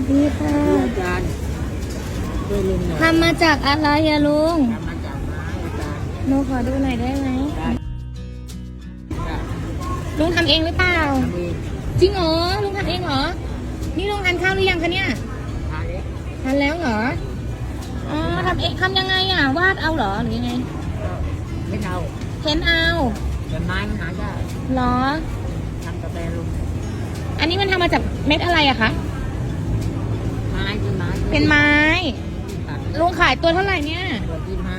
มหน่อยทำมาจากอะไรอะลุงทำมาจากไม้อาจารย์หนูขอดูหน่อยได้ไหมได้ได้ลุงทำเองหรือเปล่า ทำเองจริงเหรอลุงทำเองเหรอ นี่ลุงทานข้าวหรือยังคะเนี่ยทาเล็กทานแล้วเหรอ อ๋อทำเองทำยังไงอะวาดเอาเหรอหรือยังไงก็ไม่เอาเพ้นเอาแต่ไม้มันหายากเหรอ ทำกาแฟลุงอันนี้มันทำมาจากเม็ดอะไรอะคะไม้คือไม้ เป็นไม้ตัดลุงขายตัวเท่าไหร่เนี่ย ตัวที่ห้า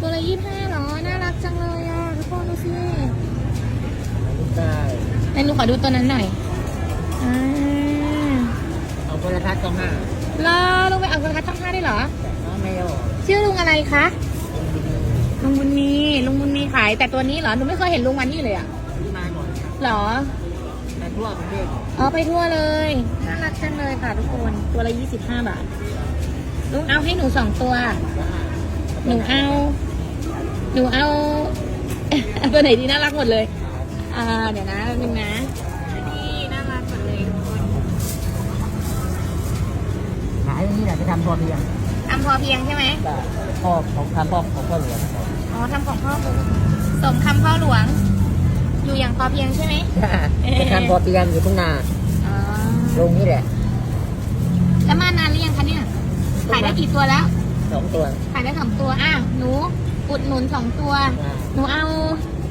ตัวละยี่ห้าเหรอ น่ารักจังเลยอะทุกคนดูสิได้ไหนหนูขอดูตัวนั้นหน่อยอ่าเอาโทรทัศน์ก็ห้าแล้วลุงไปเอากระทะช่องห้าได้เหรอแต่ก็ไม่เอาชื่อลุงอะไรคะลุงมีลุงบุญมีลุงบุญมีขายแต่ตัวนี้เหรอหนูไม่เคยเห็นลุงวันนี้เลยอะที่มาก่อนครับเหรอแต่ ทั่วประเทศอ๋อไปทั่วเลย น่ารักจังเลยค่ะทุกคน ตัวละยี่สิบห้าบาท ลุงเอาให้หนูสองตัว หนูเอา หนูเอา ตัวไหนดีน่ารักหมดเลย อ่า เดี๋ยวนะแป๊บนึงนะ นี่น่ารักหมดเลยทุกคนขายอย่างนี้แหละจะทำพอเพียงทำพอเพียงใช่ไหมแต่พ่อของทำพ่อของพ่อหลวงอ๋อทำของพ่อหลวงสมคำพ่อหลวง อยู่อย่างพอเพียงใช่ไหมจะทำพอเพียงอยู่ทุ่งนาอ๋อลงนี่แหละ แล้วมานานหรือยังคะเนี่ยขายได้กี่ตัวแล้วสองตัวขายได้สองตัวอะหนูอุดหนุนสองตัว หนูเอา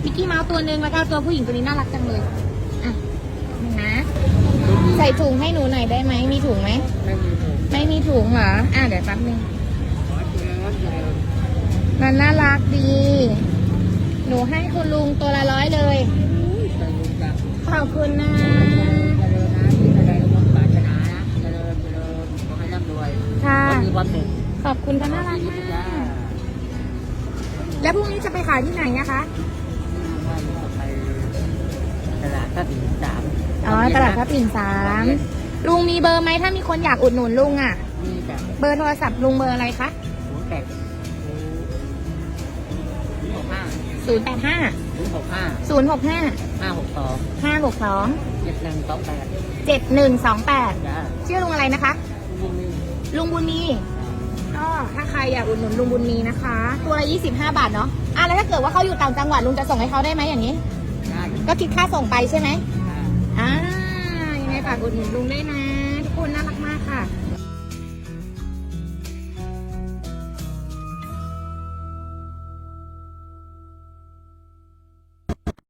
มิกกี้เมาส์ตัวหนึ่งแล้วก็เอาตัวผู้หญิงตัวนี้น่ารักจังเลยอะนี่นะใส่ถุงให้หนูหน่อยได้ไหมมีถุงไหมไม่มีถูกไม่มีถุงเหรออะเดี๋ยวแป๊บนึงขอเจริญเจริญมันน่ารักดี หนูให้คุณลุงตัวละร้อยเลยเจริญจ้ะขอบคุณนะเจริญนะที่แสดงความปรารถนานะเจริญเจริญขอให้ร่ำรวยค่ะขอให้มีความสุขขอบคุณค่ะน่ารักมากแล้วพรุ่งนี้จะไปขายที่ไหนอะคะว่าจะไปตลาดพระปิ่นสามอ๋อ ตลาดพระปิ่นสามลุงมีเบอร์ไหมถ้ามีคนอยากอุดหนุนลุงอะมีแต่เบอร์โทรศัพท์ลุงเบอร์อะไรคะศูนย์แปด ศูนย์แปดห้าศูนย์หกห้าศูนย์หกห้าห้าหกสองห้าหกสองเจ็ดหนึ่งสองแปดเจ็ดหนึ่งสองแปดจ้าชื่อลุงอะไรนะคะ ลุงมีลุงบุญมีก็ถ้าใครอยากอุดหนุนลุงบุญมีนะคะ ตัวละยี่สิบห้าบาทเนาะอะแล้วถ้าเกิดว่าเขาอยู่ต่างจังหวัดลุงจะส่งให้เขาได้ไหมอย่างนี้ ได้ก็คิดค่าส่งไปใช่ไหมจ้าอ่ายังไงฝากอุดหนุนลุงด้วยนะ